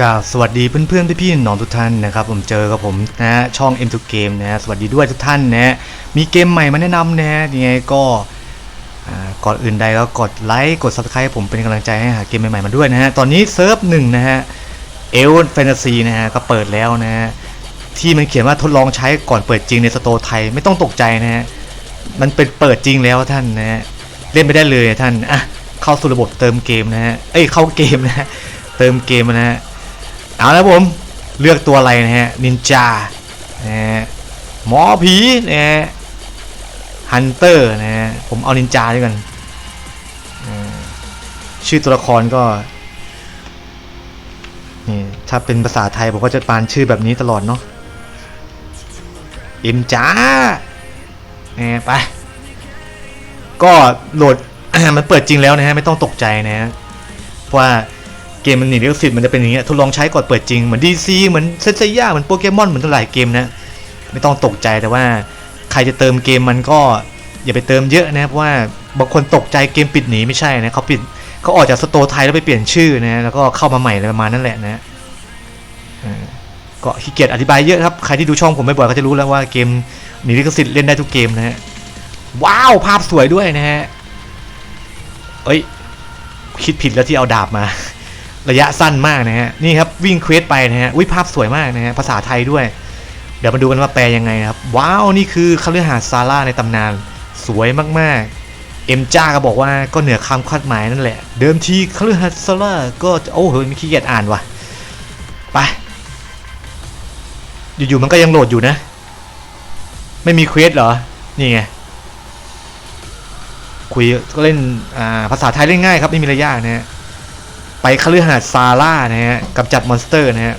กาสวัสดีเพื่อนๆพี่ๆน้องทุกท่านนะครับผมเจอกับผมนะช่อง M2 Game นะสวัสดีด้วยทุกท่านนะมีเกมใหม่มาแนะนำนะยังไงก็ก่อนอื่นใดก็กดไลค์กด Subscribe ผมเป็นกำลังใจให้หาเกมใหม่ๆมาด้วยนะฮะตอนนี้เซิร์ฟหนึ่งนะฮะเอลแฟนตาซีนะฮะก็เปิดแล้วนะฮะที่มันเขียนว่าทดลองใช้ก่อนเปิดจริงในสโตร์ไทยไม่ต้องตกใจนะฮะมันเป็นเปิดจริงแล้วท่านนะฮะเล่นไปได้เลยท่านอะเข้าสู่ระบบเติมเกมนะฮะเอ้ยเข้าเกมนะฮะเติมเกมนะฮะ เอาละผมเลือกตัวอะไรนะฮะนินจานะฮะหมอผีนะฮะฮันเตอร์นะฮะผมเอานินจาด้วยกันอ่าชื่อตัวละครก็นี่ถ้าเป็นภาษาไทยผมก็จะปานชื่อแบบนี้ตลอดเนาะอินจาเนี่ยไป ก็โหลดมันเปิดจริงแล้วนะฮะไม่ต้องตกใจนะฮะเพราะว่า เกมมันหนีลิขสิทธิ์มันจะเป็นอย่างเงี้ยทดลองใช้ก่อนเปิดจริงเหมือนดีซีเหมือนเซนเซียเหมือนโปเกมอนเหมือนตัวหลายเกมนะไม่ต้องตกใจแต่ว่าใครจะเติมเกมมันก็อย่าไปเติมเยอะนะเพราะว่าบางคนตกใจเกมปิดหนีไม่ใช่นะเขาปิดเขาออกจากสโตร์ไทยแล้วไปเปลี่ยนชื่อนะแล้วก็เข้ามาใหม่อะไรประมาณนั้นแหละนะก็ขี้เกียจอธิบายเยอะครับใครที่ดูช่องผมบ่อยๆก็จะรู้แล้วว่าเกมหนีลิขสิทธิ์เล่นได้ทุกเกมนะฮะว้าวภาพสวยด้วยนะฮะเอ้ยคิดผิดแล้วที่เอาดาบมา ระยะสั้นมากนะฮะนี่ครับวิ่งเควสไปนะฮะวิภาพสวยมากนะฮะภาษาไทยด้วย เดี๋ยวมาดูกันว่าแปลยังไงครับ ว้าวนี่คือคฤหาสน์ซาร่าในตำนานสวยมากๆ เอ็มจ้าก็บอกว่าก็เหนือคำคาดหมายนั่นแหละ เดิมทีคฤหาสน์ซาร่าก็โอ้โหไม่ขี้เกียจอ่านว่ะไปอยู่ๆมันก็ยังโหลดอยู่นะ ไม่มีเควสเหรอ นี่ไงคุยก็เล่นภาษาไทยเล่นง่ายครับไม่มีอะไรยากนะฮะ ไปคฤหาสน์ซาร่านะฮะกำจัดมอนสเตอร์นะฮะ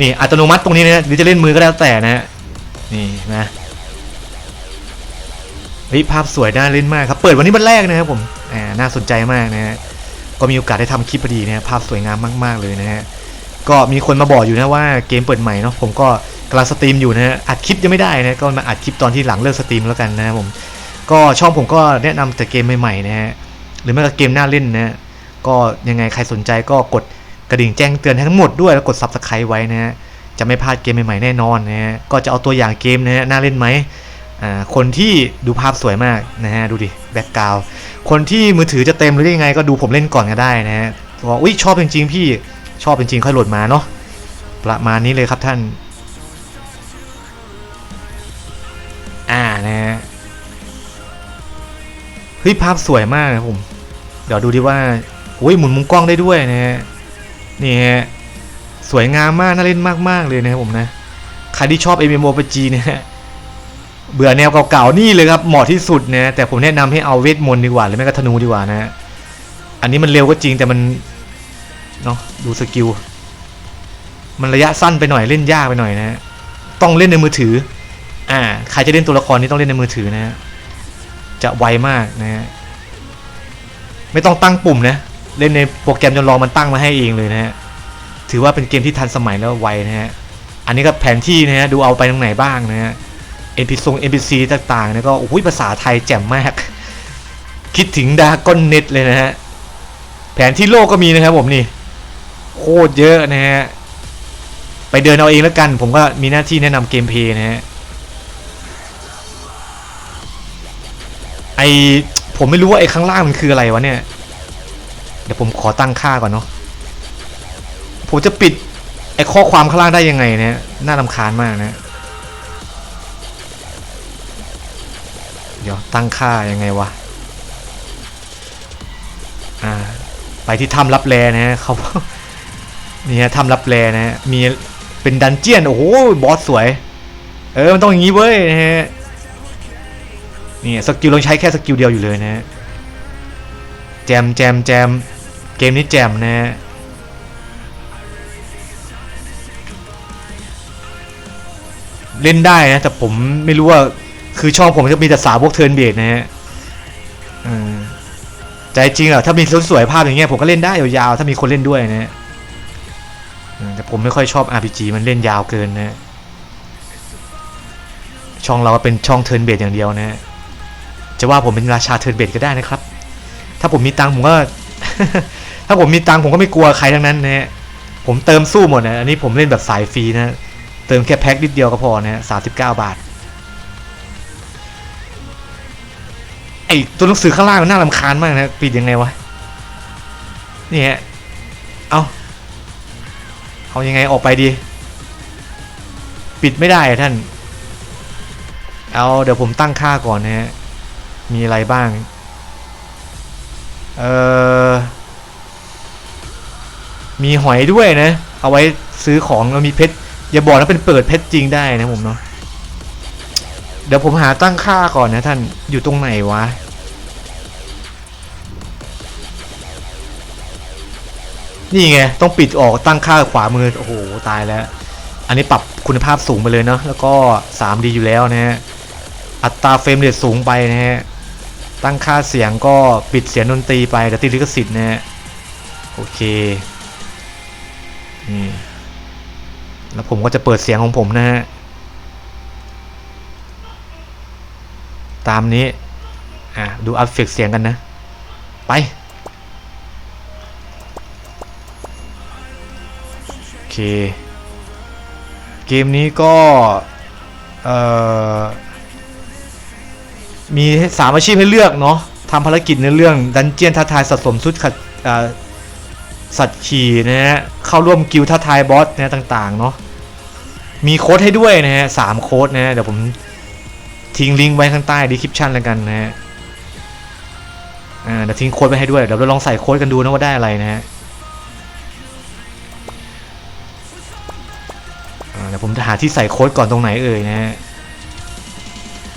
นี่อัตโนมัติตรงนี้นะหรือจะเล่นมือก็แล้วแต่นะฮะนี่นะเฮ้ยภาพสวยน่าเล่นมากครับเปิดวันนี้วันแรกนะครับผมอ่าน่าสนใจมากนะฮะก็มีโอกาสได้ทำคลิปพอดีนะฮะภาพสวยงามมาก ๆเลยนะฮะก็มีคนมาบอกอยู่นะว่าเกมเปิดใหม่เนาะผมก็กำลังสตรีมอยู่นะฮะอัดคลิปยังไม่ได้นะก็มาอัดคลิปตอนที่หลังเลิกสตรีมแล้วกันนะครับผมก็ช่องผมก็แนะนำแต่เกมใหม่ๆนะฮะ หรือไม่ก็เกมน่าเล่นนะก็ยังไงใครสนใจก็กดกระดิ่งแจ้งเตือนให้ทั้งหมดด้วยแล้วกด subscribe ไว้นะฮะจะไม่พลาดเกมใหม่ๆแน่นอนนะฮะก็จะเอาตัวอย่างเกมนะฮะน่าเล่นไหมอ่าคนที่ดูภาพสวยมากนะฮะดูดิแบ็กกราวคนที่มือถือจะเต็มหรือยังไงก็ดูผมเล่นก่อนก็ได้นะฮะบอกอุ้ยชอบจริงๆพี่ชอบจริงๆค่อยโหลดมาเนาะประมาณนี้เลยครับท่าน อ่านะฮะ ฮ้ยภาพสวยมากครับผม เดี๋ยวดูดิว่าอุ้ยหมุนมุมกล้องได้ด้วยนะฮะนี่ฮะสวยงามมากน่าเล่นมากๆเลยนะครับผมนะใครที่ชอบ MMORPG เนี่ยฮะเบื่อแนวเก่าๆนี่เลยครับเหมาะที่สุดนะแต่ผมแนะนำให้เอาเวทมนต์ดีกว่าหรือไม่ก็ธนูดีกว่านะฮะอันนี้มันเร็วก็จริงแต่มันเนาะดูสกิลมันระยะสั้นไปหน่อยเล่นยากไปหน่อยนะฮะต้องเล่นในมือถือ อ่า ใครจะเล่นตัวละครนี้ต้องเล่นในมือถือนะฮะ จะไวมากนะฮะไม่ต้องตั้งปุ่มนะ เล่นในโปรแกรมจำลองมันตั้งมาให้เองเลยนะฮะถือว่าเป็นเกมที่ทันสมัยแล้วไวนะฮะอันนี้ก็แผนที่นะฮะดูเอาไปตรงไหนบ้างนะฮะ NPC ทรง NPC ต่างๆนี่ก็โอ้ยภาษาไทยแจ่มมาก คิดถึงดาก้อนเน็ตเลยนะฮะแผนที่โลกก็มีนะครับผมนี่โคตรเยอะนะฮะไปเดินเอาเองแล้วกัน ผมก็มีหน้าที่แนะนำเกมเพลย์นะฮะ ไอผมไม่รู้ว่าไอข้างล่างมันคืออะไรวะเนี่ย เดี๋ยวผมขอตั้งค่าก่อนเนาะผมจะปิดไอข้อความข้างล่างได้ยังไงเนี่ยน่ารำคาญมากนะ เดี๋ยวตั้งค่ายังไงวะอ่าไปที่ถ้ำรับแลนะฮะเขานี่ฮะถ้ำรับแลนะฮะมีเป็นดันเจียนโอ้โหบอสสวย เออมันต้องอย่างนี้เว้ยนะฮะ นี่สกิลลองใช้แค่สกิลเดียวอยู่เลยนะฮะแจมแจมแจมเกมนี้แจมนะฮะเล่นได้นะ แต่ผมไม่รู้ว่าคือช่องผมจะมีแต่สาวพวกเทิร์นเบดนะฮะใจจริงอะถ้ามีสวยๆภาพอย่างเงี้ยผมก็เล่นได้ยาวๆถ้ามีคนเล่นด้วยนะฮะแต่ผมไม่ค่อยชอบ RPG มันเล่นยาวเกินนะฮะช่องเราก็เป็นช่องเทิร์นเบดอย่างเดียวนะฮะ จะว่าผมเป็นราชาเทิร์นเบดก็ได้นะครับ ถ้าผมมีตังผมก็ ถ้าผมมีตังผมก็ไม่กลัวใครทั้งนั้นนะฮะผมเติมสู้หมดนะอันนี้ผมเล่นแบบสายฟรีนะ เติมแค่แพ็คนิดเดียวก็พอนะสามสิบเก้าบาทไอตัวหนังสือข้างล่างมันน่ารำคาญมากนะปิดยังไงวะนี่ฮะเอาเอายังไงออกไปดี ปิดไม่ได้ท่าน เอาเดี๋ยวผมตั้งค่าก่อนนะฮะ มีอะไรบ้าง เออมีหอยด้วยนะ เอาไว้ซื้อของแล้วมีเพชร อย่าบอกนะเป็นเปิดเพชรจริงได้นะผมเนาะ เดี๋ยวผมหาตั้งค่าก่อนนะท่าน อยู่ตรงไหนวะ นี่ไง ต้องปิดออกตั้งค่าขวามือ โอ้โห ตายแล้ว อันนี้ปรับคุณภาพสูงไปเลยเนาะ แล้วก็ 3D อยู่แล้วนะฮะ อัตราเฟรมเรทสูงไปนะฮะ ตั้งค่าเสียงก็ปิดเสียงดนตรีไปเดี๋ยวติดลิขสิทธิ์นะฮะโอเคนี่แล้วผมก็จะเปิดเสียงของผมนะฮะตามนี้อะดูอัพเฟกเสียงกันนะ ไปโอเคเกมนี้ก็ เอ่อ มีสามอาชีพให้เลือกเนาะทำภารกิจในเรื่องดันเจียนท้าทายสะสมชุดขัดสัตว์ขี่นะฮะเข้าร่วมกิลท้าทายบอสนะต่างๆเนาะมีโค้ดให้ด้วยนะฮะสามโค้ดนะฮะเดี๋ยวผมทิ้งลิงก์ไว้ข้างใต้ดีคริปชันแล้วกันนะฮะเดี๋ยวทิ้งโค้ดไว้ให้ด้วย เดี๋ยวเราลองใส่โค้ดกันดูนะว่าได้อะไรนะฮะเดี๋ยวผมจะหาที่ใส่โค้ดก่อนตรงไหนเอ่ยนะฮะ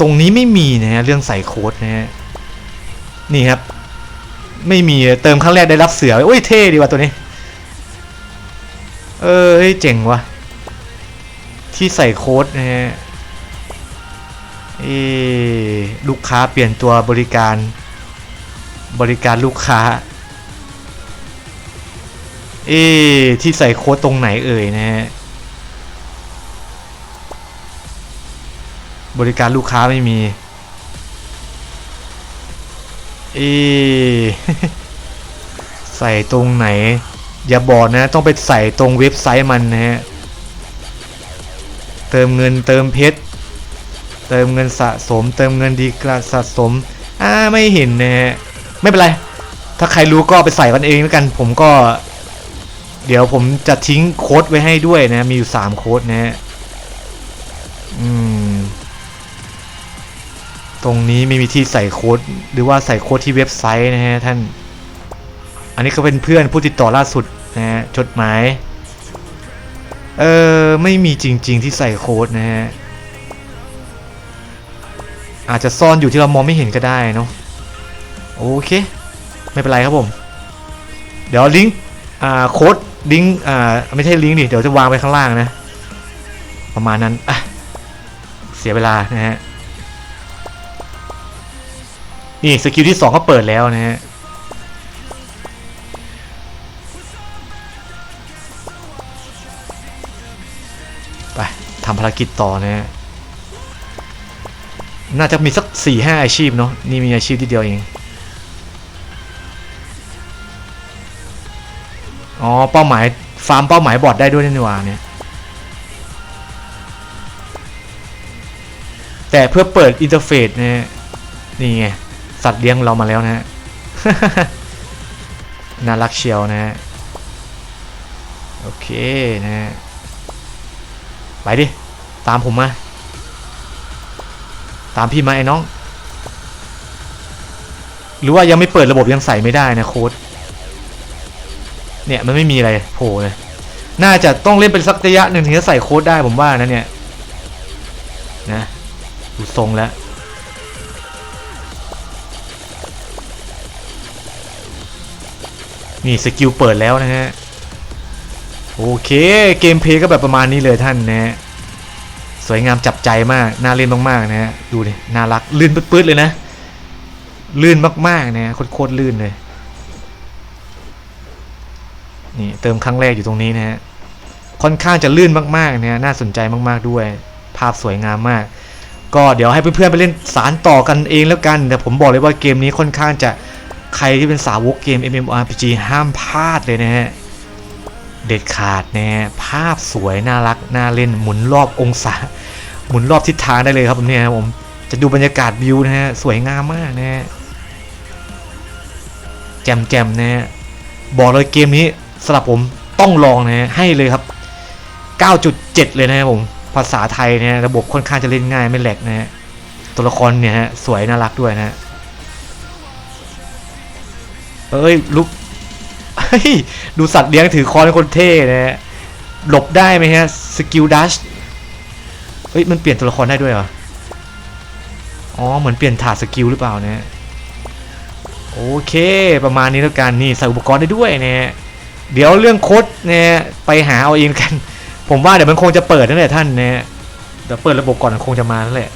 ตรงนี้ไม่มีนะฮะเรื่องใส่โค้ดนะฮะนี่ครับ ไม่มีเติมครั้งแรกได้รับเสือโอ้ยเท่ดีว่ะตัวนี้ เออเฮ้ยเจ๋งว่ะที่ใส่โค้ดนะฮะเอลูกค้าเปลี่ยนตัวบริการ บริการลูกค้า เออที่ใส่โค้ดตรงไหนเอ่ยนะฮะ บริการลูกค้าไม่มีเอใส่ตรงไหน อย่าบอกนะ ต้องไปใส่ตรงเว็บไซต์มันนะฮะ เติมเงินเติมเพชร เติมเงินสะสม เติมเงินดีกระสะสม อ่าไม่เห็นนะฮะ ไม่เป็นไร ถ้าใครรู้ก็ไปใส่กันเองแล้วกัน ผมก็ เดี๋ยวผมจะทิ้งโค้ดไว้ให้ด้วยนะ มีอยู่ 3 โค้ดนะฮะ อืม ตรงนี้ไม่มีที่ใส่โค้ดหรือว่าใส่โค้ดที่เว็บไซต์นะฮะท่าน อันนี้ก็เป็นเพื่อนผู้ติดต่อล่าสุดนะฮะจดหมาย เออไม่มีจริง ๆ ที่ใส่โค้ดนะฮะ อาจจะซ่อนอยู่ที่เรามองไม่เห็นก็ได้เนาะโอเค ไม่เป็นไรครับผม เดี๋ยวลิงก์อ่าโค้ดลิงก์อ่าไม่ใช่ลิงก์ดิเดี๋ยวจะวางไว้ข้างล่างนะ ประมาณนั้นอะเสียเวลานะฮะ นี่สกิลที่สองก็เปิดแล้วนะฮะไปทำภารกิจต่อนะฮะน่าจะมีสักสี่ห้าอาชีพเนาะนี่มีอาชีพที่เดียวเองอ๋อเป้าหมายฟาร์มเป้าหมายบอดได้ด้วยนี่ว่าเนี่ยแต่เพื่อเปิดอินเทอร์เฟซนะฮะนี่ไง สัตว์เลี้ยงเรามาแล้วนะฮะน่ารักเชียวนะฮะโอเคนะฮะไปดิ ตามผมมา ตามพี่มาไอ้น้อง หรือว่ายังไม่เปิดระบบยังใส่ไม่ได้นะโค้ดเนี่ยมันไม่มีอะไรโผล่เลย น่าจะต้องเล่นเป็นสักระยะหนึ่งถึงจะใส่โค้ดได้ผมว่านะเนี่ยนะดูทรงแล้ว นี่สกิลเปิดแล้วนะฮะ โอเคเกมเพลย์ก็แบบประมาณนี้เลยท่านนะฮะ สวยงามจับใจมาก น่าเล่นมากๆนะฮะ ดูดิ น่ารัก ลื่นปื๊ดๆเลยนะ ลื่นมากๆนะฮะโคตรๆลื่นเลย นี่เติมครั้งแรกอยู่ตรงนี้นะฮะ ค่อนข้างจะลื่นมากๆนะฮะ น่าสนใจมากๆด้วย ภาพสวยงามมากก็เดี๋ยวให้เพื่อนๆไปเล่นสารต่อกันเองแล้วกันแต่ผมบอกเลยว่าเกมนี้ค่อนข้างจะ ใครที่เป็นสาวกเกม MMORPG ห้ามพลาดเลยนะฮะ เด็ดขาดนะฮะภาพสวย น่ารัก น่าเล่นหมุนรอบองศา หมุนรอบทิศทางได้เลยครับผมเนี่ยผมจะดูบรรยากาศวิวนะฮะ สวยงามมากนะฮะแจมๆนะฮะบอกเลยเกมนี้สำหรับผมต้องลองนะฮะให้เลยครับ 9.7 เลยนะครับผมภาษาไทยเนะฮะระบบค่อนข้างจะเล่นง่ายไม่แหลกนะฮะตัวละครเนี่ยฮะสวยน่ารักด้วยนะฮะ เอ้ยลุกดูสัตว์เลี้ยงถือคอนคนเท่นะฮะหลบได้ไหมฮะสกิลดัชเฮ้ยมันเปลี่ยนตัวละครได้ด้วยเหรออ๋อเหมือนเปลี่ยนถาดสกิลหรือเปล่านะโอเค ประมาณนี้แล้วกันนี่ใส่อุปกรณ์ได้ด้วยนะฮะเดี๋ยวเรื่องโค้ดเนี่ยไปหาเอาเองกัน ผมว่าเดี๋ยวมันคงจะเปิดนั่นแหละท่านนะเดี๋ยวเปิดระบบก่อนมันคงจะมานั่นแหละ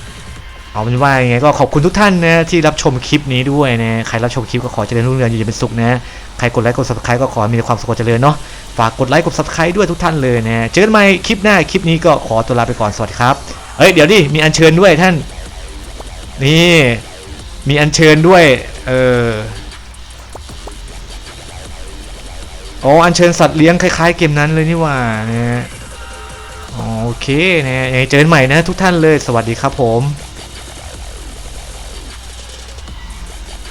เอาเป็นว่ายังไงก็ขอบคุณทุกท่านนะที่รับชมคลิปนี้ด้วยนะใครรับชมคลิปก็ขอเจริญรุ่งเรืองอยู่เย็นเป็นสุขนะใครกดไลค์กด subscribe ก็ขอมีความสุขเจริญเนาะฝากกดไลค์กด subscribe ด้วยทุกท่านเลยนะเจอกันใหม่คลิปหน้าคลิปนี้ก็ขอตัวลาไปก่อนสวัสดีครับเอ้ยเดี๋ยวดิมีอัญเชิญด้วยท่าน นี่มีอัญเชิญด้วยเอออ๋ออัญเชิญสัตว์เลี้ยงคล้ายๆเกมนั้นเลยนี่ว่านะโอเคนะยังเจอกันใหม่นะทุกท่านเลยสวัสดีครับผม